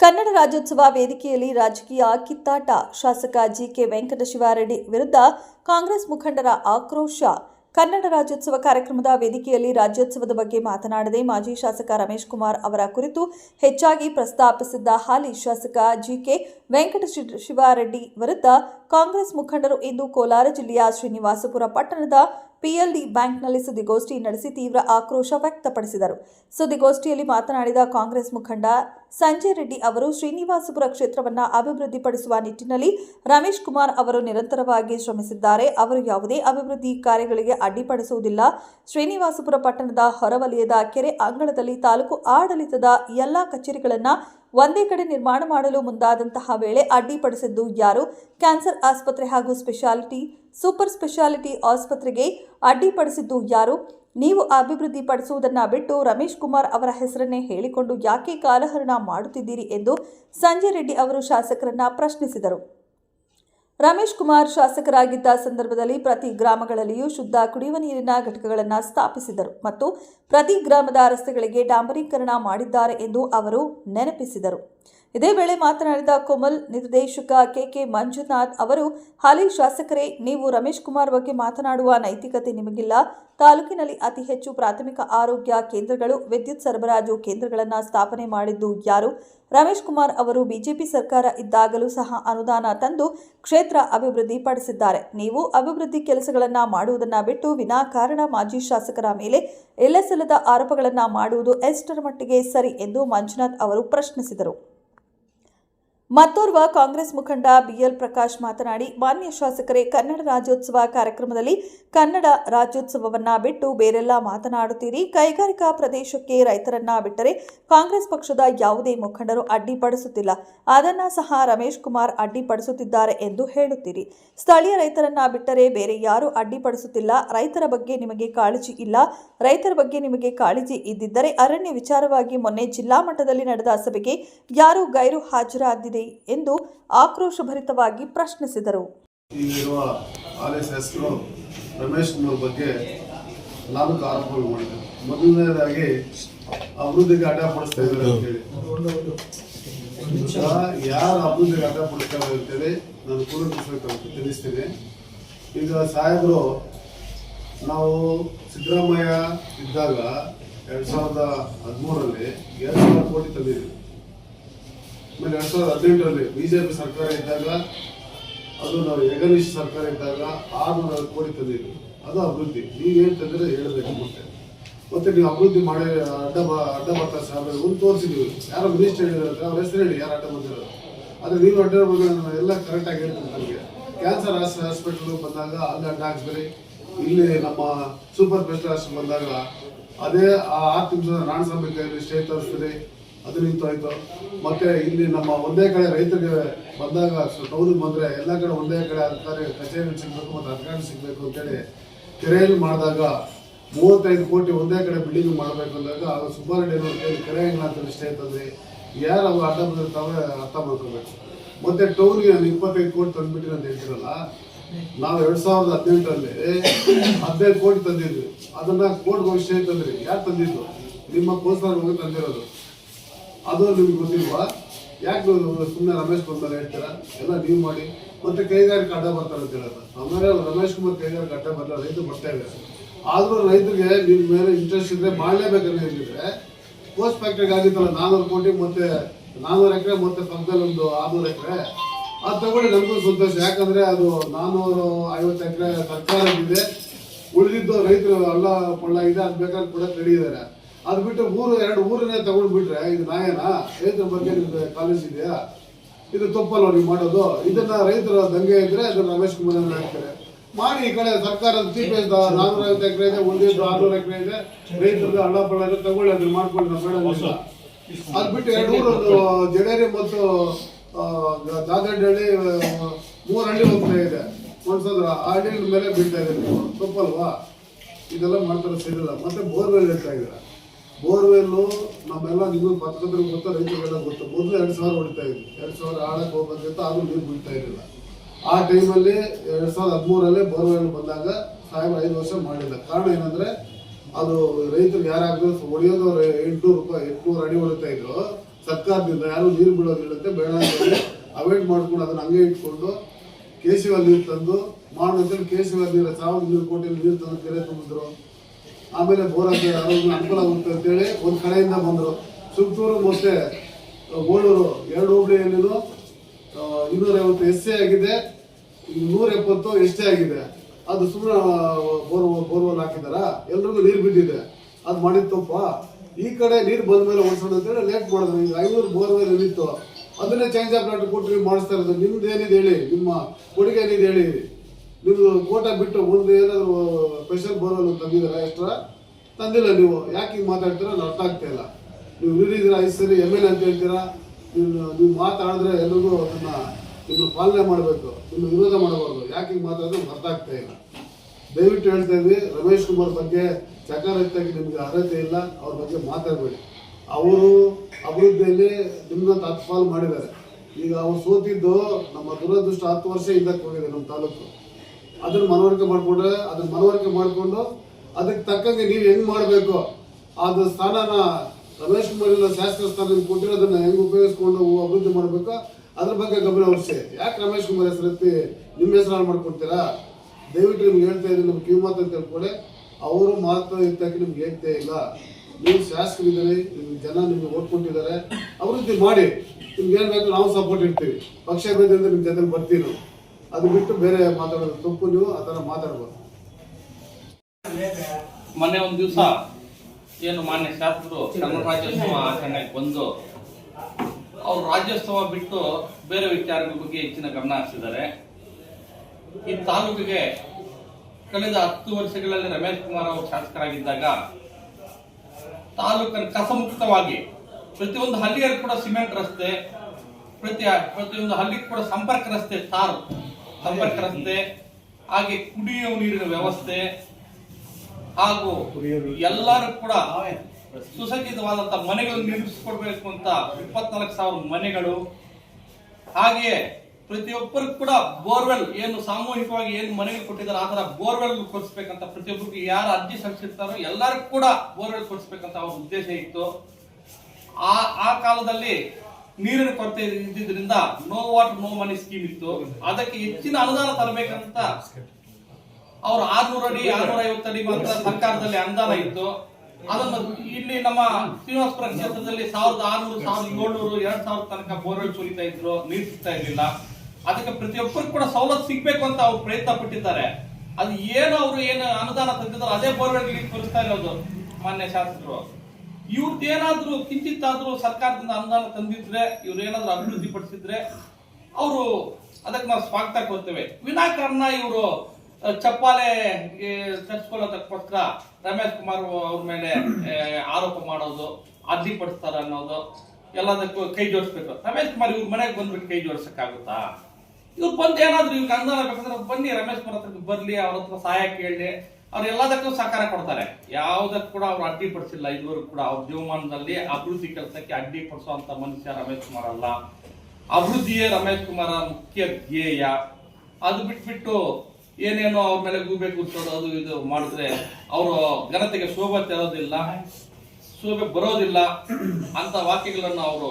ಕನ್ನಡ ರಾಜ್ಯೋತ್ಸವ ವೇದಿಕೆಯಲ್ಲಿ ರಾಜಕೀಯ ಕಿತ್ತಾಟ. ಶಾಸಕ ಜಿಕೆ ವೆಂಕಟಶಿವಾರೆಡ್ಡಿ ವಿರುದ್ಧ ಕಾಂಗ್ರೆಸ್ ಮುಖಂಡರ ಆಕ್ರೋಶ. ಕನ್ನಡ ರಾಜ್ಯೋತ್ಸವ ಕಾರ್ಯಕ್ರಮದ ವೇದಿಕೆಯಲ್ಲಿ ರಾಜ್ಯೋತ್ಸವದ ಬಗ್ಗೆ ಮಾತನಾಡದೆ ಮಾಜಿ ಶಾಸಕ ರಮೇಶ್ ಕುಮಾರ್ ಅವರ ಕುರಿತು ಹೆಚ್ಚಾಗಿ ಪ್ರಸ್ತಾಪಿಸಿದ್ದ ಹಾಲಿ ಶಾಸಕ ಜಿಕೆ ವೆಂಕಟ ಶಿವಾರೆಡ್ಡಿ ವಿರುದ್ಧ ಕಾಂಗ್ರೆಸ್ ಮುಖಂಡರು ಇಂದು ಕೋಲಾರ ಜಿಲ್ಲೆಯ ಶ್ರೀನಿವಾಸಪುರ ಪಟ್ಟಣದ ಪಿಎಲ್ಡಿ ಬ್ಯಾಂಕ್ನಲ್ಲಿ ಸುದ್ದಿಗೋಷ್ಠಿ ನಡೆಸಿ ತೀವ್ರ ಆಕ್ರೋಶ ವ್ಯಕ್ತಪಡಿಸಿದರು. ಸುದ್ದಿಗೋಷ್ಠಿಯಲ್ಲಿ ಮಾತನಾಡಿದ ಕಾಂಗ್ರೆಸ್ ಮುಖಂಡ ಸಂಜಯ್ ರೆಡ್ಡಿ ಅವರು, ಶ್ರೀನಿವಾಸಪುರ ಕ್ಷೇತ್ರವನ್ನು ಅಭಿವೃದ್ಧಿಪಡಿಸುವ ನಿಟ್ಟಿನಲ್ಲಿ ರಮೇಶ್ ಕುಮಾರ್ ಅವರು ನಿರಂತರವಾಗಿ ಶ್ರಮಿಸಿದ್ದಾರೆ. ಅವರು ಯಾವುದೇ ಅಭಿವೃದ್ಧಿ ಕಾರ್ಯಗಳಿಗೆ ಅಡ್ಡಿಪಡಿಸುವುದಿಲ್ಲ. ಶ್ರೀನಿವಾಸಪುರ ಪಟ್ಟಣದ ಹೊರವಲಯದ ಕೆರೆ ಅಂಗಳದಲ್ಲಿ ತಾಲೂಕು ಆಡಳಿತದ ಎಲ್ಲ ಕಚೇರಿಗಳನ್ನು ಒಂದೇ ಕಡೆ ನಿರ್ಮಾಣ ಮಾಡಲು ಮುಂದಾದಂತಹ ವೇಳೆ ಅಡ್ಡಿಪಡಿಸಿದ್ದು ಯಾರು? ಕ್ಯಾನ್ಸರ್ ಆಸ್ಪತ್ರೆ ಹಾಗೂ ಸ್ಪೆಷಾಲಿಟಿ ಸೂಪರ್ ಸ್ಪೆಷಾಲಿಟಿ ಆಸ್ಪತ್ರೆಗೆ ಅಡ್ಡಿಪಡಿಸಿದ್ದು ಯಾರು? ನೀವು ಅಭಿವೃದ್ಧಿ ಪಡಿಸುವುದನ್ನ ಬಿಟ್ಟು ರಮೇಶ್ ಕುಮಾರ್ ಅವರ ಹೆಸರನ್ನೇ ಹೇಳಿಕೊಂಡು ಯಾಕೆ ಕಾಲಹರಣ ಮಾಡುತ್ತಿದ್ದೀರಿ ಎಂದು ಸಂಜಯ್ ರೆಡ್ಡಿ ಅವರು ಶಾಸಕರನ್ನ ಪ್ರಶ್ನಿಸಿದರು. ರಮೇಶ್ ಕುಮಾರ್ ಶಾಸಕರಾಗಿದ್ದ ಸಂದರ್ಭದಲ್ಲಿ ಪ್ರತಿ ಗ್ರಾಮಗಳಲ್ಲಿಯೂ ಶುದ್ಧ ಕುಡಿಯುವ ನೀರಿನ ಘಟಕಗಳನ್ನು ಸ್ಥಾಪಿಸಿದರು ಮತ್ತು ಪ್ರತಿ ಗ್ರಾಮದ ರಸ್ತೆಗಳಿಗೆ ಡಾಂಬರೀಕರಣ ಮಾಡಿದ್ದಾರೆ ಎಂದು ಅವರು ನೆನಪಿಸಿದರು. ಇದೇ ವೇಳೆ ಮಾತನಾಡಿದ ಕೋಮಲ್ ನಿರ್ದೇಶಕ ಕೆಕೆ ಮಂಜುನಾಥ್ ಅವರು, ಹಾಲಿ ಶಾಸಕರೇ, ನೀವು ರಮೇಶ್ ಕುಮಾರ್ ಬಗ್ಗೆ ಮಾತನಾಡುವ ನೈತಿಕತೆ ನಿಮಗಿಲ್ಲ. ತಾಲೂಕಿನಲ್ಲಿ ಅತಿ ಹೆಚ್ಚು ಪ್ರಾಥಮಿಕ ಆರೋಗ್ಯ ಕೇಂದ್ರಗಳು, ವಿದ್ಯುತ್ ಸರಬರಾಜು ಕೇಂದ್ರಗಳನ್ನು ಸ್ಥಾಪನೆ ಮಾಡಿದ್ದು ಯಾರು? ರಮೇಶ್ ಕುಮಾರ್ ಅವರು ಬಿಜೆಪಿ ಸರ್ಕಾರ ಇದ್ದಾಗಲೂ ಸಹ ಅನುದಾನ ತಂದು ಕ್ಷೇತ್ರ ಅಭಿವೃದ್ಧಿ ಪಡಿಸಿದ್ದಾರೆ. ನೀವು ಅಭಿವೃದ್ಧಿ ಕೆಲಸಗಳನ್ನು ಮಾಡುವುದನ್ನು ಬಿಟ್ಟು ವಿನಾಕಾರಣ ಮಾಜಿ ಶಾಸಕರ ಮೇಲೆ ಇಲ್ಲಸಲ್ಲದ ಆರೋಪಗಳನ್ನು ಮಾಡುವುದು ಎಷ್ಟರ ಮಟ್ಟಿಗೆ ಸರಿ ಎಂದು ಮಂಜುನಾಥ್ ಅವರು ಪ್ರಶ್ನಿಸಿದರು. ಮತ್ತೋರ್ವ ಕಾಂಗ್ರೆಸ್ ಮುಖಂಡ ಬಿಎಲ್ ಪ್ರಕಾಶ್ ಮಾತನಾಡಿ, ಮಾನ್ಯ ಶಾಸಕರೇ, ಕನ್ನಡ ರಾಜ್ಯೋತ್ಸವ ಕಾರ್ಯಕ್ರಮದಲ್ಲಿ ಕನ್ನಡ ರಾಜ್ಯೋತ್ಸವವನ್ನ ಬಿಟ್ಟು ಬೇರೆಲ್ಲ ಮಾತನಾಡುತ್ತೀರಿ. ಕೈಗಾರಿಕಾ ಪ್ರದೇಶಕ್ಕೆ ರೈತರನ್ನ ಬಿಟ್ಟರೆ ಕಾಂಗ್ರೆಸ್ ಪಕ್ಷದ ಯಾವುದೇ ಮುಖಂಡರು ಅಡ್ಡಿಪಡಿಸುತ್ತಿಲ್ಲ. ಅದನ್ನ ಸಹ ರಮೇಶ್ ಕುಮಾರ್ ಅಡ್ಡಿಪಡಿಸುತ್ತಿದ್ದಾರೆ ಎಂದು ಹೇಳುತ್ತೀರಿ. ಸ್ಥಳೀಯ ರೈತರನ್ನ ಬಿಟ್ಟರೆ ಬೇರೆ ಯಾರು ಅಡ್ಡಿಪಡಿಸುತ್ತಿಲ್ಲ. ರೈತರ ಬಗ್ಗೆ ನಿಮಗೆ ಕಾಳಜಿ ಇಲ್ಲ. ರೈತರ ಬಗ್ಗೆ ನಿಮಗೆ ಕಾಳಜಿ ಇದ್ದಿದ್ದರೆ ಅರಣ್ಯ ವಿಚಾರವಾಗಿ ಮೊನ್ನೆ ಜಿಲ್ಲಾ ಮಟ್ಟದಲ್ಲಿ ನಡೆದ ಸಭೆಗೆ ಯಾರು ಗೈರು ಹಾಜರಾದಿದೆ ಎಂದು ಆಕ್ರೋಶಭರಿತವಾಗಿ ಪ್ರಶ್ನಿಸಿದರು. ಎಸ್ ಶಾಸಕರು ರಮೇಶ್ ಕುಮಾರ್ ಬಗ್ಗೆ ನಾನು ಆರೋಪಗಳು ಮಾಡಿದೆ. ಮೊದಲನೇದಾಗಿ ಅಭಿವೃದ್ಧಿಗೆ ಅಡ್ಡ ಪಡಿಸ್ತಾ ಇದ್ದಾರೆ ಅಂತೇಳಿ ಯಾರು ಅಭಿವೃದ್ಧಿಗೆ ಅಡ್ಡ ಪಡಿಸ್ತಾರೆ ಅಂತೇಳಿ ನಾನು ಪೂರ್ಣ ತಿಳಿಸ್ತೀನಿ. ಈಗ ಸಾಹೇಬರು, ನಾವು ಸಿದ್ದರಾಮಯ್ಯ ಇದ್ದಾಗ ಎರಡು ಸಾವಿರದ ಹದಿಮೂರರಲ್ಲಿ ಎರಡು ಸಾವಿರ ಕೋಟಿ ತಂದಿದ್ದೀವಿ. ಆಮೇಲೆ ಎರಡ್ ಸಾವಿರದ ಹದಿನೆಂಟರಲ್ಲಿ ಬಿಜೆಪಿ ಸರ್ಕಾರ ಇದ್ದಾಗ, ಅದು ನಾವು ಎಗನೀಶ್ ಸರ್ಕಾರ ಇದ್ದಾಗ ಆರ್ನೂರ ಕೋಟಿ ತಂದಿದ್ವಿ ಅದು ಅಭಿವೃದ್ಧಿ. ನೀವೇನು ತಂದ್ರೆ ಹೇಳಬೇಕು ಮತ್ತೆ. ಮತ್ತೆ ನೀವು ಅಭಿವೃದ್ಧಿ ಮಾಡಿ, ಅಡ್ಡ ಬ- ಅಡ್ಡ ಬರ್ತಾರೆ ಒಂದು ತೋರಿಸಿದ್ವಿ ಯಾರು ಮಿನಿಸ್ಟರ್ ಹೇಳಿದ್ರೆ ಅವ್ರ ಹೆಸರು ಹೇಳಿ ಯಾರು ಅಡ್ಡ ಬಂದಿರೋದು ಆದರೆ ನೀವು ಅಡ್ಡ ನಾನು ಎಲ್ಲ ಕರೆಕ್ಟಾಗಿ ಹೇಳ್ತೀನಿ ನನಗೆ ಕ್ಯಾನ್ಸರ್ ಹಾಸ್ಪಿಟಲ್ ಬಂದಾಗ ಅಲ್ಲಿ ಅಡ್ಡ ಹಾಕ್ಸ್ಬೇಡಿ. ಇಲ್ಲಿ ನಮ್ಮ ಸೂಪರ್ ಸ್ಪೆಷಲಿಸ್ಟ್ ಬಂದಾಗ ಅದೇ ಆ ಆರು ತಿಂಗಳ ರಾಣಸಾಮಿ ಕೈಯಲ್ಲಿ ಸ್ಟೇ ತರಿಸ್ತೀರಿ ಅದು ನಿಂತೋಯ್ತು ಮತ್ತೆ ಇಲ್ಲಿ ನಮ್ಮ ಒಂದೇ ಕಡೆ ರೈತರಿಗೆ ಬಂದಾಗ ಟೌನಿಗೆ ಬಂದ್ರೆ ಎಲ್ಲ ಕಡೆ ಒಂದೇ ಕಡೆ ಅಧಿಕಾರಿ ಕಚೇರಿ ಸಿಗಬೇಕು ಮತ್ತು ಅಧಿಕಾರಿ ಸಿಗಬೇಕು ಅಂತೇಳಿ ಕೆರೆಯಲ್ಲಿ ಮಾಡಿದಾಗ ಮೂವತ್ತೈದು ಕೋಟಿ ಒಂದೇ ಕಡೆ ಬಿಲ್ಡಿಂಗ್ ಮಾಡಬೇಕು ಅಂದಾಗ ಆಗ ಸುಬ್ಬಾರೆಡ್ಡಿ ಅವ್ರ ಕೈಯಲ್ಲಿ ಕೆರೆ ಹೆಂಗ್ ಅಂತ ತಂದ್ರಿ ಯಾರು ಅವ್ರು ಅಡ್ಡ ಬಂದಿರ್ತಾವೆ ಅರ್ಥ ಮಾಡ್ಕೋಬೇಕು. ಮತ್ತು ಟೌನ್ಗೆ ನಾನು ಇಪ್ಪತ್ತೈದು ಕೋಟಿ ತಂದ್ಬಿಟ್ಟಿರಿ ಅಂತ ಹೇಳ್ತಿರಲ್ಲ? ನಾವು ಎರಡು ಸಾವಿರದ ಹದಿನೆಂಟರಲ್ಲಿ ಹದಿನೈದು ಕೋಟಿ ತಂದಿದ್ವಿ. ಅದನ್ನ ಕೋರ್ಟ್ಗೆ ಹೋಗಿ ಸ್ಟೇ ತಂದ್ರಿ ಯಾರು ತಂದಿದ್ದು? ನಿಮ್ಮ ಕೋಸ್ಕರ ಹೋಗಿ ತಂದಿರೋದು. ಅದು ನಿಮ್ಗೆ ಗೊತ್ತಿಲ್ವಾ? ಯಾಕೆ ಸುಮ್ಮನೆ ರಮೇಶ್ ಬಂದ್ಮೇಲೆ ಹೇಳ್ತೀರಾ? ಎಲ್ಲ ನೀವು ಮಾಡಿ. ಮತ್ತೆ ಕೈಗಾರಿಕೆ ಅಡ್ಡ ಬರ್ತಾರೆ ಅಂತ ಹೇಳ್ತಾರೆ ಆಮೇಲೆ ರಮೇಶ್ ಕುಮಾರ್ ಕೈಗಾರಿಕೆ ಅಡ್ಡ ಬರಲ್ಲ ರೈತರು ಬರ್ತಾ ಇದ್ದಾರೆ. ಆದರೂ ರೈತರಿಗೆ ನಿಮ್ಮ ಮೇಲೆ ಇಂಟ್ರೆಸ್ಟ್ ಇದ್ರೆ ಮಾಡಲೇಬೇಕನ್ನೋ ಇದ್ರೆ ಪೋಸ್ಟ್ ಫ್ಯಾಕ್ಟ್ರಿಗೆ ಆಗಿತ್ತಲ್ಲ ನಾನ್ನೂರು ಕೋಟಿ ಮತ್ತೆ ನಾನ್ನೂರು ಎಕರೆ ಮತ್ತೆ ಪಕ್ಕದಲ್ಲಿ ಒಂದು ಆರ್ನೂರು ಎಕರೆ, ಅದು ತಗೊಂಡು ನಮಗೂ ಸಂತೋಷ. ಯಾಕಂದ್ರೆ ಅದು ನಾನೂರು ಐವತ್ತು ಎಕರೆ ಸರ್ಕಾರಕ್ಕಿದೆ ಉಳಿದಿದ್ದು ರೈತರು ಅಲ್ಲ, ಕೊಳ್ಳ ಇದೆ ಅದು ಬೇಕಾದ್ರೆ ಕೂಡ ತಿಳಿಯಿದ್ದಾರೆ ಅದು ಬಿಟ್ಟು ಊರು, ಎರಡು ಊರನ್ನೇ ತಗೊಂಡ್ಬಿಟ್ರೆ ಇದು ನಾಯನಾ ರೈತರ ಬಗ್ಗೆ ನಿಮ್ಗೆ ಕಾಲೇಜ್ ಇದೆಯಾ? ಇದು ತಪ್ಪಲ್ಲ ನೀವು ಮಾಡೋದು? ಇದನ್ನ ರೈತರ ದಂಗೆ ಇದ್ರೆ ಅದನ್ನ ರಮೇಶ್ ಕುಮಾರ್ ಅವ್ರು ಹಾಕ್ತಾರೆ ಮಾಡಿ ಈ ಕಡೆ ಸರ್ಕಾರದ ನಾನೂರ ಐವತ್ತು ಎಕರೆ ಇದೆ ಉಳಿದಿದ್ದು ಆರ್ನೂರು ಎಕರೆ ಇದೆ ರೈತರದ್ದು ಹಳ್ಳ ಇದೆ ತಗೊಳ್ಳಿ, ಅದನ್ನ ಮಾಡ್ಕೊಂಡು ಬೇಡ ಅದು ಬಿಟ್ಟು ಎರಡು ಊರು, ಒಂದು ಜಡೇರಿ ಮತ್ತು ದಾದಿ ದಾದಹಳ್ಳಿ ಮೂರು ಹಳ್ಳಿ ಹೋಗ್ತಾ ಇದೆ. ಒಂದ್ಸಲ ಆ ಹಳ್ಳಿ ಮೇಲೆ ಬೀಳ್ತಾ ಇದೆ ನೀವು. ತಪ್ಪಲ್ವಾ? ಇದೆಲ್ಲ ಮಾಡ್ತಾರೆ ಸರಿಯಿಲ್ಲ. ಮತ್ತೆ ಬೋರ್ವೆಲ್ ಹೇಳ್ತಾ ಇದ್ದೀರಾ? ಬೋರ್ವೆಲ್ಲು, ನಮ್ಮೆಲ್ಲ ನಿಮಗೆ ಪತ್ರಕರ್ತರಿಗೆ ಗೊತ್ತಾ, ರೈತರಿಗೆಲ್ಲ ಗೊತ್ತು. ಮೊದಲು ಎರಡು ಸಾವಿರ ಹೊಡಿತಾ ಇದ್ವಿ. ಎರಡು ಸಾವಿರ ಆಳಕ್ಕೆ ಹೋಗ್ಬೇಕಿತ್ತು ಅದು ನೀರು ಬಿಡ್ತಾ ಇರಲಿಲ್ಲ. ಆ ಟೈಮಲ್ಲಿ ಎರಡು ಸಾವಿರದ ಹದಿಮೂರಲ್ಲೇ ಬೋರ್ವೆಲ್ ಬಂದಾಗ ಸಾಹೇಬ್ ಐದು ವರ್ಷ ಮಾಡಿಲ್ಲ. ಕಾರಣ ಏನಂದರೆ, ಅದು ರೈತರಿಗೆ ಯಾರಾದರೂ ಹೊಡೆಯೋದು ಎಂಟು ಎಂಟುನೂರು ರೂಪಾಯಿ, ಎಂಟುನೂರು ಅಡಿ ಹೊಡಿತಾ ಇದ್ರು. ಸರ್ಕಾರದಿಂದ ಯಾರು ನೀರು ಬಿಡೋದಿಲ್ಲಂತೆ ಬೇಡ ಅವಾಯ್ಡ್ ಮಾಡಿಕೊಂಡು ಅದನ್ನ ಹಂಗೆ ಇಟ್ಕೊಂಡು ಕೇಶವ ನೀರು ತಂದು ಮಾಡೋದಂತೇಳಿ ಕೇಶವ ನೀರು ಸಾವಿರದ ನೀರು ಕೋಟಿ ನೀರು ತಂದು ಕೆರೆ ತುಂಬಿದ್ರು. ಆಮೇಲೆ ಬೋರ್ ಅಂತ ಆರೋಗ್ಯ ಅನುಕೂಲ ಆಗುತ್ತೆ ಅಂತೇಳಿ ಒಂದು ಕಡೆಯಿಂದ ಬಂದರು. ಸುತ್ತೂರು ಮತ್ತೆ ಗೋಳೂರು ಎರಡು ಹೋಬಳಿಯಲ್ಲಿನೂ ಇನ್ನೂರೈವತ್ತು ಎಸ್ ಸಿ ಆಗಿದೆ. ನೂರ ಎಪ್ಪತ್ತು ಎಸ್ ಟಿ ಆಗಿದೆ. ಅದು ಸುಮ್ಮನೆ ಬೋರ್ ಬೋರ್ವೆಲ್ ಹಾಕಿದಾರ? ಎಲ್ರಿಗೂ ನೀರು ಬಿದ್ದಿದೆ. ಅದು ಮಾಡಿದ ತಪ್ಪ? ಈ ಕಡೆ ನೀರು ಬಂದ ಮೇಲೆ ಓಡಿಸೋಣ ಅಂತೇಳಿ ಲೇಟ್ ಮಾಡಿದ್ರು. ಈಗ ಐನೂರು ಬೋರ್ವೆಲ್ ಇತ್ತು ಅದನ್ನೇ ಚೇಂಜ್ ಆಫ್ ರೇಟ್ ಕೊಟ್ಟು ನೀವು ಮಾಡಿಸ್ತಾ ಇರೋದು. ನಿಮ್ದು ಏನಿದೆ ಹೇಳಿ? ನಿಮ್ಮ ಕೊಡುಗೆ ಏನಿದೆ ಹೇಳಿ? ನಿಮ್ದು ಕೋಟ ಬಿಟ್ಟು ಮುಂದೆ ಏನಾದ್ರು ಸ್ಪೆಷಲ್ ಬೋರ್ವೆಲ್ ತಂದಿದ್ದೀರಾ ಎಕ್ಸ್ಟ್ರಾ ತಂದಿಲ್ಲ ನೀವು. ಯಾಕೆ ಹಿಂಗೆ ಮಾತಾಡ್ತೀರಾ? ನಾನು ಅರ್ಥ ಆಗ್ತಾ ಇಲ್ಲ. ನೀವು ನೀಡಿದ್ರೆ ಐದು ಸರಿ ಎಂ ಎಲ್ ಅಂತ ಹೇಳ್ತೀರಾ? ನೀವು ನೀವು ಮಾತಾಡಿದ್ರೆ ಎಲ್ರಿಗೂ ಅದನ್ನ ನಿಮ್ಮ ಪಾಲನೆ ಮಾಡಬೇಕು. ನಿಮ್ಮ ವಿರೋಧ ಮಾಡಬಾರ್ದು. ಯಾಕೆ ಹಿಂಗೆ ಮಾತಾಡಿದ್ರೆ ನಮ್ಗೆ ಅರ್ಥ ಆಗ್ತಾ ಇಲ್ಲ. ದಯವಿಟ್ಟು ಹೇಳ್ತಾ ಇದ್ವಿ. ರಮೇಶ್ ಕುಮಾರ್ ಬಗ್ಗೆ ಚಕಾರಕ್ಕಾಗಿ ನಿಮಗೆ ಅರ್ಹತೆ ಇಲ್ಲ. ಅವ್ರ ಬಗ್ಗೆ ಮಾತಾಡಬೇಡಿ. ಅವರು ಅಭಿವೃದ್ಧಿಯಲ್ಲಿ ನಿಮ್ಮನ್ನ ತಾತ್ಪಾಲು ಪಾಲು ಮಾಡಿದ್ದಾರೆ. ಈಗ ಅವ್ರು ಸೋತಿದ್ದು ನಮ್ಮ ದುರದೃಷ್ಟ ಹತ್ತು ವರ್ಷ ಹಿಂದಕ್ಕೆ ಹೋಗಿದೆ ನಮ್ಮ ತಾಲೂಕು. ಅದನ್ನ ಮನವರಿಕೆ ಮಾಡಿಕೊಂಡ್ರೆ ಅದನ್ನ ಮನವರಿಕೆ ಮಾಡಿಕೊಂಡು ಅದಕ್ಕೆ ತಕ್ಕಂಗೆ ನೀವು ಹೆಂಗ್ ಮಾಡಬೇಕು? ಅದು ಸ್ಥಾನನ ರಮೇಶ್ ಕುಮಾರ್ ಇಲ್ಲ ಶಾಸಕ ಸ್ಥಾನ ಕೊಟ್ಟಿರೋ ಅದನ್ನ ಹೆಂಗ್ ಉಪಯೋಗಿಸ್ಕೊಂಡು ಅಭಿವೃದ್ಧಿ ಮಾಡಬೇಕು? ಅದ್ರ ಬಗ್ಗೆ ಗಮನ ಹರಿಸಿ. ಯಾಕೆ ರಮೇಶ್ ಕುಮಾರ್ ಹೆಸರು ಎತ್ತಿ ನಿಮ್ಮ ಹೆಸರು ಹಾಳು ಮಾಡ್ಕೊಡ್ತೀರಾ? ದಯವಿಟ್ಟು ನಿಮ್ಗೆ ಹೇಳ್ತಾ ಇದ್ದೀನಿ, ನಮ್ಗೆ ಕಿವಿ ಮಾತು ಅಂತ ಅವರು ಮಾತು ಇರ್ತಕ್ಕೆ ನಿಮ್ಗೆ ಹೇಳ್ತೇ ಇಲ್ಲ. ನೀವು ಶಾಸಕರಿದ್ದೀರಿ, ನಿಮ್ಗೆ ಜನ ನಿಮ್ಗೆ ಓಟ್ ಕೊಟ್ಟಿದ್ದಾರೆ. ಅಭಿವೃದ್ಧಿ ಮಾಡಿ. ನಿಮ್ಗೆ ಏನ್ ಬೇಕು ನಾವು ಸಪೋರ್ಟ್ ಇರ್ತೀವಿ ಪಕ್ಷ ಭೇದ ನಿಮ್ ಜೊತೆ ಬರ್ತೀವಿ ನಾವು ಅದು ಬಿಟ್ಟು ಬೇರೆ ಮಾತಾಡೋದು ತಪ್ಪು ನೀವು ಥರ ಮಾತಾಡ್ಬಾರ್ದು ಮೊನ್ನೆ ಒಂದ್ ದಿವಸ ಏನು ಮಾನ್ಯ ಶಾಸಕರು ಕನ್ನಡ ರಾಜ್ಯೋತ್ಸವ ಆಚರಣೆಗೆ ಬಂದು ಅವ್ರು ರಾಜ್ಯೋತ್ಸವ ಬಿಟ್ಟು ಬೇರೆ ವಿಚಾರಗಳ ಬಗ್ಗೆ ಹೆಚ್ಚಿನ ಗಮನ ಹರಿಸಿದ್ದಾರೆ. ಈ ತಾಲೂಕಿಗೆ ಕಳೆದ ಹತ್ತು ವರ್ಷಗಳಲ್ಲಿ ರಮೇಶ್ ಕುಮಾರ್ ಅವರು ಶಾಸಕರಾಗಿದ್ದಾಗ ತಾಲೂಕನ್ನು ಕಸಮುಕ್ತವಾಗಿ ಪ್ರತಿಯೊಂದು ಹಳ್ಳಿಯಲ್ಲಿ ಕೂಡ ಸಿಮೆಂಟ್ ರಸ್ತೆ, ಪ್ರತಿ ಪ್ರತಿಯೊಂದು ಹಳ್ಳಿಗೆ ಕೂಡ ಸಂಪರ್ಕ ರಸ್ತೆ ತಾರು. ಸಂಪರ್ಕ ರಸ್ತೆ ಹಾಗೆ ಕುಡಿಯುವ ನೀರಿನ ವ್ಯವಸ್ಥೆ ಹಾಗೂ ಎಲ್ಲರೂ ಕೂಡ ಸುಸಜ್ಜಿತವಾದಂತ ಮನೆಗಳನ್ನು ನಿರ್ಮಿಸಿಕೊಡ್ಬೇಕು ಅಂತ ಇಪ್ಪತ್ನಾಲ್ಕು ಸಾವಿರ ಮನೆಗಳು. ಹಾಗೆಯೇ ಪ್ರತಿಯೊಬ್ಬರು ಕೂಡ ಬೋರ್ವೆಲ್ ಏನು ಸಾಮೂಹಿಕವಾಗಿ ಏನು ಮನೆಗೆ ಕೊಟ್ಟಿದ್ದಾರೆ, ಆ ಬೋರ್ವೆಲ್ ಕೊಡಿಸ್ಬೇಕಂತ ಪ್ರತಿಯೊಬ್ಬರಿಗೆ ಯಾರು ಅರ್ಜಿ ಸಲ್ಲಿಸಿರ್ತಾರೋ ಎಲ್ಲರಿಗೂ ಕೂಡ ಬೋರ್ವೆಲ್ ಕೊಡಿಸ್ಬೇಕಂತ ಅವ್ರ ಉದ್ದೇಶ ಇತ್ತು. ಆ ಆ ಕಾಲದಲ್ಲಿ ನೀರಿನ ಕೊರತೆ ಇದ್ದಿದ್ರಿಂದ no water no money scheme ಇತ್ತು. ಅದಕ್ಕೆ ಹೆಚ್ಚಿನ ಅನುದಾನ ತರಬೇಕಂತ ಅವ್ರು ಆರ್ನೂರ ಅಡಿ ಆರ್ನೂರ ಐವತ್ತು ಅಡಿ ಮಾತ್ರ ಸರ್ಕಾರದಲ್ಲಿ ಅನುದಾನ ಇತ್ತು. ಅದನ್ನು ಇಲ್ಲಿ ನಮ್ಮ ಶ್ರೀನಿವಾಸಪುರ ಕ್ಷೇತ್ರದಲ್ಲಿ ಸಾವಿರದ ಆರ್ನೂರು, ಸಾವಿರದ ಏಳ್ನೂರು, ಎರಡ್ ಸಾವಿರದ ತನಕ ಬೋರ್ವೆಲ್ ಸುರಿತಾ ಇದ್ರು, ನೀರು ಸಿಗ್ತಾ ಇರ್ಲಿಲ್ಲ. ಅದಕ್ಕೆ ಪ್ರತಿಯೊಬ್ಬರು ಕೂಡ ಸವಲತ್ತು ಸಿಗ್ಬೇಕು ಅಂತ ಅವ್ರು ಪ್ರಯತ್ನ ಪಟ್ಟಿದ್ದಾರೆ. ಅದು ಏನು ಅವರು ಏನು ಅನುದಾನ ತಂದಿದ್ದಾರೆ ಅದೇ ಬೋರ್ವೆಲ್ ಕೊಡಿಸ್ತಾ ಇರೋದು ಮಾನ್ಯ ಶಾಸಕರು. ಇವ್ರದ್ದು ಏನಾದ್ರೂ ಕಿಂಚಿತ್ತಾದ್ರೂ ಸರ್ಕಾರದಿಂದ ಅನುದಾನ ತಂದಿದ್ರೆ ಇವ್ರು ಏನಾದ್ರೂ ಅಭಿವೃದ್ಧಿ ಪಡಿಸಿದ್ರೆ ಅವರು ಅದಕ್ಕೆ ನಾವು ಸ್ವಾಗತ ಕೊಡ್ತೇವೆ. ವಿನಾಕಾರಣ ಇವರು ಚಪ್ಪಾಲೆ ತರಿಸ್ಕೊಳ್ಳೋದಕ್ಕೋಸ್ಕರ ರಮೇಶ್ ಕುಮಾರ್ ಅವ್ರ ಮೇಲೆ ಆರೋಪ ಮಾಡೋದು, ಅರ್ಜಿ ಪಡಿಸ್ತಾರ ಅನ್ನೋದು, ಎಲ್ಲದಕ್ಕೂ ಕೈ ಜೋಡಿಸ್ಬೇಕು. ರಮೇಶ್ ಕುಮಾರ್ ಇವ್ರ ಮನೆಗೆ ಬಂದ್ಬಿಟ್ಟು ಕೈ ಜೋಡಿಸಕ್ಕಾಗುತ್ತಾ? ಇವ್ರು ಬಂದು ಏನಾದ್ರು ಇವ್ರಿಗೆ ಅನುದಾನ ಬೇಕಂದ್ರೆ ಬನ್ನಿ, ರಮೇಶ್ ಕುಮಾರ್ ಹತ್ರ ಬರ್ಲಿ, ಅವ್ರ ಹತ್ರ ಸಹಾಯ ಕೇಳಿ ಅವ್ರು ಎಲ್ಲದಕ್ಕೂ ಸಹಕಾರ ಕೊಡ್ತಾರೆ. ಯಾವುದಕ್ಕೂ ಕೂಡ ಅವ್ರು ಅಡ್ಡಿಪಡಿಸಿಲ್ಲ ಇದುವರೆಗೂ ಕೂಡ ಅವ್ರ ಜೀವಮಾನದಲ್ಲಿ ಅಭಿವೃದ್ಧಿ ಕೆಲಸಕ್ಕೆ ಅಡ್ಡಿಪಡಿಸುವಂತ ಮನುಷ್ಯ ರಮೇಶ್ ಕುಮಾರ್ ಅಲ್ಲ. ಅಭಿವೃದ್ಧಿಯೇ ರಮೇಶ್ ಕುಮಾರ ಮುಖ್ಯ ಧ್ಯೇಯ. ಅದು ಬಿಟ್ಬಿಟ್ಟು ಏನೇನೋ ಅವ್ರ ಮೇಲೆ ಗೂಬೆ ಕೂರ್ಸೋದು, ಅದು ಇದು ಮಾಡಿದ್ರೆ ಅವರು ಘನತೆಗೆ ಶೋಭೆ ತರೋದಿಲ್ಲ. ಶೋಭೆ ಬರೋದಿಲ್ಲ. ಅಂತ ವಾಕ್ಯಗಳನ್ನು ಅವರು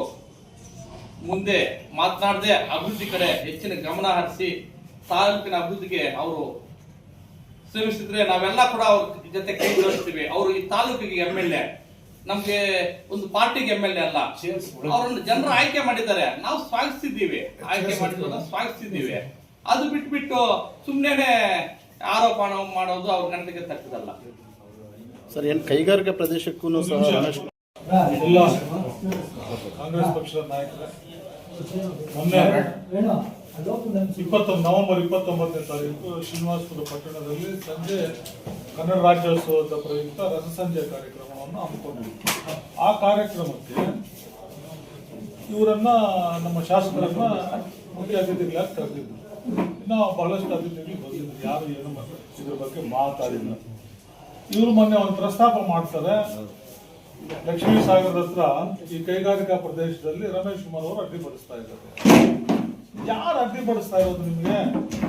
ಮುಂದೆ ಮಾತನಾಡದೆ ಅಭಿವೃದ್ಧಿ ಕಡೆ ಹೆಚ್ಚಿನ ಗಮನ ಹರಿಸಿ ತಾಲೂಕಿನ ಅಭಿವೃದ್ಧಿಗೆ ಅವರು ಶ್ರಮಿಸಿದ್ರೆ ನಾವೆಲ್ಲ ಕೂಡ ಅವ್ರ ಜೊತೆ ಕೈ ಜೋಡಿಸ್ತೀವಿ. ಅವರು ಈ ತಾಲೂಕಿಗೆ ಎಂ ಎಲ್ ಎ ನಮ್ಗೆ ಒಂದು ಪಾರ್ಟಿಗೆ ಎಂ ಎಲ್ ಎ ಅಲ್ಲ. ಅವರನ್ನು ಜನರು ಆಯ್ಕೆ ಮಾಡಿದ್ದಾರೆ. ನಾವು ಸ್ವಾಗತಿಸಿದ್ದೀವಿ. ಆಯ್ಕೆ ಮಾಡಿದ್ರು ಸ್ವಾಗತಿಸಿದ್ದೀವಿ. ಅದು ಬಿಟ್ಬಿಟ್ಟು ಸುಮ್ಮನೆ ಆರೋಪ ಮಾಡೋದು ಅವ್ರ ಗಂಟೆಗೆ ತಕ್ಕದಲ್ಲ ಸರ್ ಏನು ಕೈಗಾರಿಕಾ ಪ್ರದೇಶಕ್ಕೂ ಸಹ ಕಾಂಗ್ರೆಸ್ ಪಕ್ಷದ ನಾಯಕರ. ಮೊನ್ನೆ ಇಪ್ಪತ್ತೊಂದು ನವೆಂಬರ್ ಇಪ್ಪತ್ತೊಂಬತ್ತನೇ ತಾರೀಕು ಶ್ರೀನಿವಾಸಪುರ ಪಟ್ಟಣದಲ್ಲಿ ಸಂಜೆ ಕನ್ನಡ ರಾಜ್ಯೋತ್ಸವದ ಪ್ರಯುಕ್ತ ರಸಸಂಜೆ ಕಾರ್ಯಕ್ರಮವನ್ನು ಹಮ್ಮಿಕೊಂಡಿದ್ವಿ ಆ ಕಾರ್ಯಕ್ರಮಕ್ಕೆ ಇವರನ್ನ, ನಮ್ಮ ಶಾಸಕರನ್ನ ಮುಖ್ಯ ಅತಿಥಿಗಳಾಗಿ ಕರೆದಿದ್ರು ಇನ್ನು ಬಹಳಷ್ಟು ಅತಿಥಿಗಳು ಬಂದಿದ್ರು ಯಾರು ಏನು ಇದ್ರ ಬಗ್ಗೆ ಮಾತಾಡಿಲ್ಲ. ಇವರು ಮೊನ್ನೆ ಒಂದು ಪ್ರಸ್ತಾಪ ಮಾಡ್ತಾರೆ. ಲಕ್ಷ್ಮೀ ಸಾಗರದ ಹತ್ರ ಈ ಕೈಗಾರಿಕಾ ಪ್ರದೇಶದಲ್ಲಿ ರಮೇಶ್ ಕುಮಾರ್ ಅವರು ಅಡ್ಡಿಪಡಿಸ್ತಾ ಇದ್ದಾರೆ. ಯಾರು ಅಡ್ಡಿಪಡಿಸ್ತಾ ಇರೋದು ನಿಮಗೆ?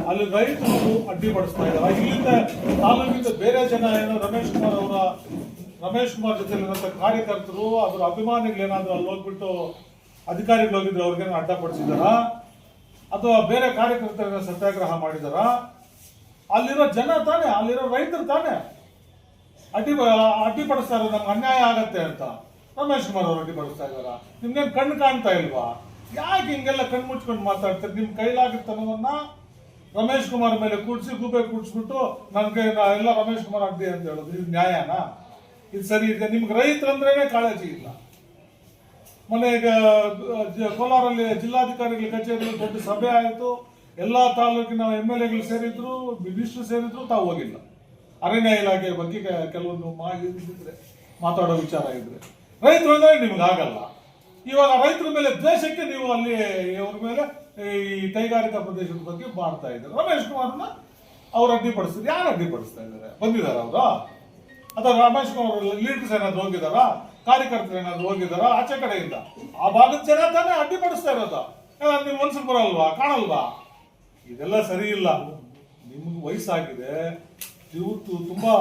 ಅಲ್ಲಿ ರೈತರು ಅಡ್ಡಿಪಡಿಸ್ತಾ ಇದ್ದಾರೆ. ಇಲ್ಲಿಂದ ತಾಲೂಕಿಂದ ಬೇರೆ ಜನ ಏನೋ ರಮೇಶ್ ಕುಮಾರ್ ಅವರ, ರಮೇಶ್ ಕುಮಾರ್ ಜೊತೆ ಕಾರ್ಯಕರ್ತರು ಅದರ ಅಭಿಮಾನಿಗಳು ಏನಾದ್ರು ಅಲ್ಲಿ ಹೋಗ್ಬಿಟ್ಟು ಅಧಿಕಾರಿಗಳು ಹೋಗಿದ್ರೆ ಅವ್ರಿಗೇನು ಅಡ್ಡಪಡಿಸಿದಾರ ಅಥವಾ ಬೇರೆ ಕಾರ್ಯಕರ್ತರನ್ನ ಸತ್ಯಾಗ್ರಹ ಮಾಡಿದಾರ ಅಲ್ಲಿರೋ ಜನ ತಾನೆ, ಅಲ್ಲಿರೋ ರೈತರು ತಾನೆ ಅಡ್ಡಿ ಅಡ್ಡಿಪಡಿಸ್ತಾ ನಮ್ಗೆ ಅನ್ಯಾಯ ಆಗತ್ತೆ ಅಂತ ರಮೇಶ್ ಕುಮಾರ್ ಅವರು ಅಡ್ಡಿಪಡಿಸ್ತಾ ಇದಾರ ನಿಮ್ಗೇನು ಕಣ್ಣು ಕಾಣ್ತಾ ಇಲ್ವಾ? ಯಾಕೆ ಹಿಂಗೆಲ್ಲ ಕಣ್ಣು ಮುಚ್ಕೊಂಡು ಮಾತಾಡ್ತಾರೆ? ನಿಮ್ ಕೈಲಾಗಿರ್ತನವನ್ನ ರಮೇಶ್ ಕುಮಾರ್ ಮೇಲೆ ಕೂಡ್ಸಿ, ಗೂಬೆ ಕೂಡ್ಸ್ಬಿಟ್ಟು ನನ್ನ ಕೈ ಎಲ್ಲ ರಮೇಶ್ ಕುಮಾರ್ ಅಡ್ಡಿ ಅಂತ ಹೇಳೋದು. ಇದು ನ್ಯಾಯನಾ? ಇದು ಸರಿ ಇದೆ. ನಿಮ್ಗೆ ರೈತರಂದ್ರೇನೆ ಕಾಳಜಿ ಇಲ್ಲ. ಜ- ಕೋಲಾರಲ್ಲಿ ಜಿಲ್ಲಾಧಿಕಾರಿಗಳ ಕಚೇರಿಯಲ್ಲಿ ದೊಡ್ಡ ಸಭೆ ಆಯಿತು. ಎಲ್ಲಾ ತಾಲೂಕಿನ ಎಂ ಎಲ್ ಎಗಳು ಸೇರಿದ್ರು, ಮಿನಿಸ್ಟರ್ ಸೇರಿದ್ರು, ತಾವು ಹೋಗಿಲ್ಲ. ಅರಣ್ಯ ಇಲಾಖೆ ಬಗ್ಗೆ ಕೆಲವೊಂದು ಮಾಹಿತಿ ಮಾತಾಡೋ ವಿಚಾರ ಇದ್ರೆ. ರೈತರು ಅಂದ್ರೆ ನಿಮ್ಗೆ ಆಗಲ್ಲ. ಇವಾಗ ರೈತರ ಮೇಲೆ ದ್ವೇಷಕ್ಕೆ ನೀವು ಅಲ್ಲಿ, ಇವ್ರ ಮೇಲೆ ಈ ಕೈಗಾರಿಕಾ ಪ್ರದೇಶದ ಬಗ್ಗೆ ಮಾಡ್ತಾ ಇದ್ದಾರೆ. ರಮೇಶ್ ಕುಮಾರ್ನ ಅವ್ರು ಅಡ್ಡಿಪಡಿಸಿದ್ರು ಯಾರು ಅಡ್ಡಿಪಡಿಸ್ತಾ ಇದ್ದಾರೆ? ಬಂದಿದ್ದಾರೆ ಅವರು? ಅಥವಾ ರಮೇಶ್ ಕುಮಾರ್ ಲೀಡರ್ಸ್ ಏನಾದ್ರು ಹೋಗಿದಾರಾ? ಕಾರ್ಯಕರ್ತರು ಏನಾದ್ರು ಹೋಗಿದಾರಾ? ಆಚೆ ಕಡೆಯಿಂದ? ಆ ಭಾಗದ ಜನ ತಾನೇ ಅಡ್ಡಿಪಡಿಸ್ತಾ ಇರೋದು. ನೀವು ಮನ್ಸಿಗೆ ಬರಲ್ವಾ? ಕಾಣಲ್ವಾ? ಇದೆಲ್ಲ ಸರಿ ಇಲ್ಲ. ನಿಮ್ಗೆ ವಯಸ್ಸಾಗಿದೆ. ಇವತ್ತು ತುಂಬಾ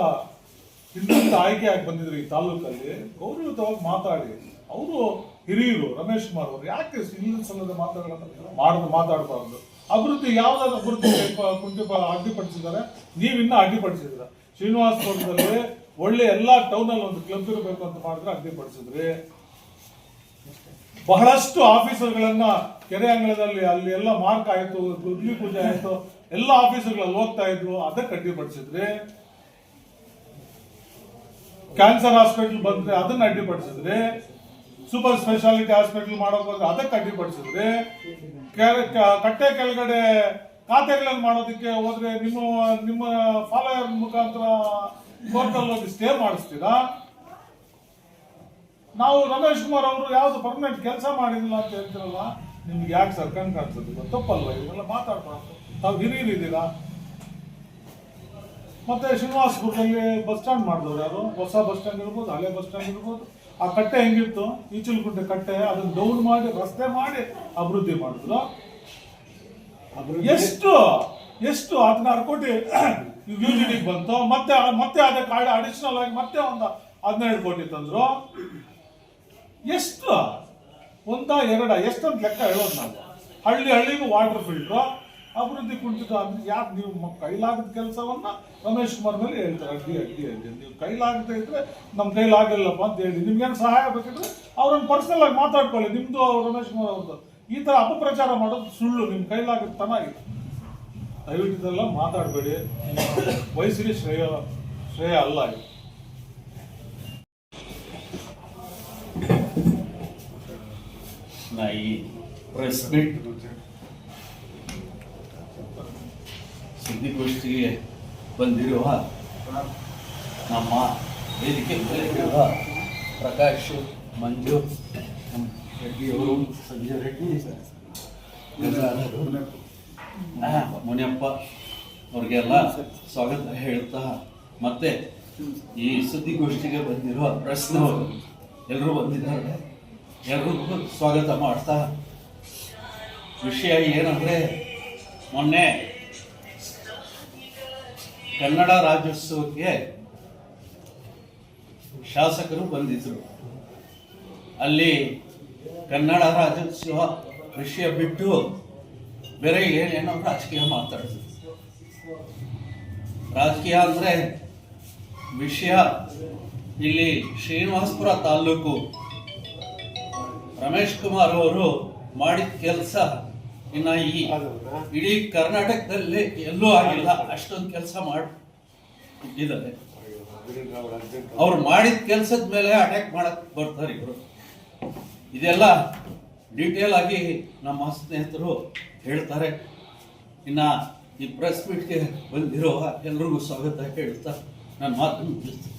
ಹಿಂದಿನಿಂದ ಆಯ್ಕೆ ಆಗಿ ಬಂದಿದ್ರು ಈ ತಾಲೂಕಲ್ಲಿ. ಗೌರವಯುತವಾಗಿ ಮಾತಾಡಿ. ಅವರು ಹಿರಿಯರು, ರಮೇಶ್ ಕುಮಾರ್ ಅವರು ಯಾಕೆ ಇಲ್ಲದ ಸಲ್ಲದ ಮಾತುಗಳನ್ನು ಮಾಡಿದ್ರು ಮಾತಾಡಬಾರ್ದು? ಅಭಿವೃದ್ಧಿ ಯಾವ್ದಾದ್ರು ಅಭಿವೃದ್ಧಿ ಕುಂಟಿ ಅಡ್ಡಿಪಡಿಸಿದ್ದಾರೆ. ನೀವಿನ್ನ ಅಡ್ಡಿಪಡಿಸಿದ್ರ ಶ್ರೀನಿವಾಸಪುರದಲ್ಲಿ ಒಳ್ಳೆ ಎಲ್ಲಾ ಟೌನ್ ಅಲ್ಲಿ ಒಂದು ಕ್ಲಬ್ ಇರಬೇಕು ಅಂತ ಮಾಡಿದ್ರೆ ಅಡ್ಡಿಪಡಿಸಿದ್ರಿ. ಬಹಳಷ್ಟು ಆಫೀಸರ್ಗಳನ್ನ ಕೆರೆ ಅಂಗಳದಲ್ಲಿ ಅಲ್ಲಿ ಎಲ್ಲ ಮಾರ್ಕ್ ಆಯಿತು ದುರ್ಗಿ ಪೂಜೆ ಆಯ್ತು, ಎಲ್ಲ ಆಫೀಸರ್ಗಳಲ್ಲಿ ಹೋಗ್ತಾ ಇದ್ರು, ಅದಕ್ಕೆ ಅಡ್ಡಿಪಡಿಸಿದ್ರಿ. ಕ್ಯಾನ್ಸರ್ ಹಾಸ್ಪಿಟಲ್ ಬಂದ್ರೆ ಅದನ್ನ ಅಡ್ಡಿಪಡಿಸಿದ್ರಿ. ಸೂಪರ್ ಸ್ಪೆಷಾಲಿಟಿ ಹಾಸ್ಪಿಟಲ್ ಮಾಡೋಕ್ ಅದಕ್ಕೆ ಅಡ್ಡಿಪಡಿಸಿದ್ರೆ ಕಟ್ಟೆ ಕೆಳಗಡೆ ಖಾತೆಗಳನ್ನು ಮಾಡೋದಕ್ಕೆ ಹೋದ್ರೆ ನಿಮ್ಮ ನಿಮ್ಮ ಫಾಲೋಯರ್ ಮುಖಾಂತರ ಕೋರ್ಟಲ್ಲಿ ಹೋಗಿ ಸ್ಟೇ ಮಾಡಿಸ್ತೀರಾ? ನಾವು ರಮೇಶ್ ಕುಮಾರ್ ಅವರು ಯಾವ್ದು ಪರ್ಮನೆಂಟ್ ಕೆಲಸ ಮಾಡಿದಿಲ್ಲ ಅಂತ ಹೇಳ್ತಿರಲ್ಲ, ನಿಮ್ಗೆ ಯಾಕೆ ಸರ್ ಕಣ್ ಕಾಣಿಸೋದಿಲ್ಲ ಇವೆಲ್ಲ ಮಾತಾಡ್ಬಾರ್ದು. ತಾವು ಹಿರಿಯರಿದ್ದೀರಾ ಮತ್ತೆ ಶ್ರೀನಿವಾಸಪುರದಲ್ಲಿ ಬಸ್ ಸ್ಟ್ಯಾಂಡ್ ಮಾಡಿದವ್ರು ಯಾರು? ಹೊಸ ಬಸ್ ಸ್ಟ್ಯಾಂಡ್ ಇರ್ಬೋದು, ಹಳೆ ಬಸ್ ಸ್ಟ್ಯಾಂಡ್ ಇರ್ಬೋದು. ಆ ಕಟ್ಟೆ ಹೆಂಗಿತ್ತು? ಗುಡ್ಡ ಕಟ್ಟೆ ಅದನ್ನ ಡೌನ್ ಮಾಡಿ ರಸ್ತೆ ಮಾಡಿ ಅಭಿವೃದ್ಧಿ ಮಾಡಿದ್ರು. ಎಷ್ಟು? ಎಷ್ಟು? ಹದಿನಾರು ಕೋಟಿ ಯು ಜಿ ಬಂತು. ಮತ್ತೆ ಮತ್ತೆ ಅದಕ್ಕೆ ಅಡಿಷನಲ್ ಆಗಿ ಮತ್ತೆ ಒಂದು ಹದಿನೈದು ಕೋಟಿ ತಂದ್ರು. ಎಷ್ಟು? ಒಂದ ಎರಡ? ಎಷ್ಟೊಂದು ಲೆಕ್ಕ ಹೇಳೋದು ನಾವು. ಹಳ್ಳಿ ಹಳ್ಳಿಗೂ ವಾಟರ್ ಫಿಲ್ಟ್ರು ಅಭಿವೃದ್ಧಿ ಕುಂಠಿತ ಅಂದ್ರೆ ಯಾಕೆ ನೀವು ಕೈಲಾಗದ ಕೆಲಸವನ್ನ ರಮೇಶ್ ಕುಮಾರ್ ಮೇಲೆ ಹೇಳ್ತಾರೆ. ಅಡ್ಡಿ ಅಡ್ಡಿ ಅಡ್ಡಿ. ನೀವು ಕೈಲಾಗದೆ ಇದ್ರೆ ನಮ್ಮ ಕೈಲಾಗಿಲ್ಲಪ್ಪ ಅಂತ ಹೇಳಿ. ನಿಮ್ಗೇನು ಸಹಾಯ ಬೇಕಿದ್ರೆ ಅವ್ರನ್ನ ಪರ್ಸನಲ್ ಆಗಿ ಮಾತಾಡ್ಕೊಳ್ಳಿ. ನಿಮ್ದು ರಮೇಶ್ ಕುಮಾರ್ ಅವ್ರದ್ದು. ಈ ತರ ಅಪಪ್ರಚಾರ ಮಾಡೋದು ಸುಳ್ಳು. ನಿಮ್ ಕೈಲಾಗದ ಇದೆ. ದಯವಿಟ್ಟು ಇದೆಲ್ಲ ಮಾತಾಡಬೇಡಿ. ವಯಸ್ಸಿಗೆ ಶ್ರೇಯ ಶ್ರೇಯ ಅಲ್ಲ ಇದು. ನಾಯಿ ಪ್ರೆಸ್ ಮೀಟ್ ಸುದ್ದಿಗೋಷ್ಠಿಗೆ ಬಂದಿರುವ ನಮ್ಮ ವೇದಿಕೆ ಇರುವ ಪ್ರಕಾಶ್ ಮಂಜು ರೆಡ್ಡಿಯವರು ಸಂಜಯ್ ರೆಡ್ಡಿ ಮುನಿಯಪ್ಪ ಅವ್ರಿಗೆಲ್ಲ ಸ್ವಾಗತ ಹೇಳ್ತಾ ಮತ್ತೆ ಈ ಸುದ್ದಿಗೋಷ್ಠಿಗೆ ಬಂದಿರುವ ಪ್ರಶ್ನವರು ಎಲ್ಲರೂ ಬಂದಿದ್ದಾರೆ. ಎಲ್ರಿಗೂ ಸ್ವಾಗತ ಮಾಡ್ತಾ. ವಿಷಯ ಏನಂದ್ರೆ ಮೊನ್ನೆ ಕನ್ನಡ ರಾಜ್ಯೋತ್ಸವಕ್ಕೆ ಶಾಸಕರು ಬಂದಿದ್ರು. ಅಲ್ಲಿ ಕನ್ನಡ ರಾಜ್ಯೋತ್ಸವ ವಿಷಯ ಬಿಟ್ಟು ಬೇರೆ ಏನೇನೋ ರಾಜಕೀಯ ಮಾತಾಡಿದ್ರು. ರಾಜಕೀಯ ಅಂದ್ರೆ ವಿಷಯ ಇಲ್ಲಿ ಶ್ರೀನಿವಾಸಪುರ ತಾಲೂಕು ರಮೇಶ್ ಕುಮಾರ್ ಅವರು ಮಾಡಿದ ಕೆಲಸ. ಇನ್ನ ಈ ಇಡೀ ಕರ್ನಾಟಕದಲ್ಲಿ ಎಲ್ಲೂ ಆಗಿಲ್ಲ. ಅಷ್ಟೊಂದು ಕೆಲಸ ಮಾಡಿ ಇದ್ದಾರೆ. ಅವ್ರು ಮಾಡಿದ ಕೆಲಸದ ಮೇಲೆ ಅಟ್ಯಾಕ್ ಮಾಡಕ್ ಬರ್ತಾರೆ ಇವರು. ಇದೆಲ್ಲ ಡೀಟೇಲ್ ಆಗಿ ನಮ್ಮ ಸ್ನೇಹಿತರು ಹೇಳ್ತಾರೆ. ಇನ್ನ ಈ ಪ್ರೆಸ್ ಮೀಟ್ಗೆ ಬಂದಿರೋ ಎಲ್ರಿಗೂ ಸ್ವಾಗತ ಹೇಳ್ತಾ ನನ್ನ ಮಾತನ್ನು ಮುಗಿಸ್ತೀನಿ.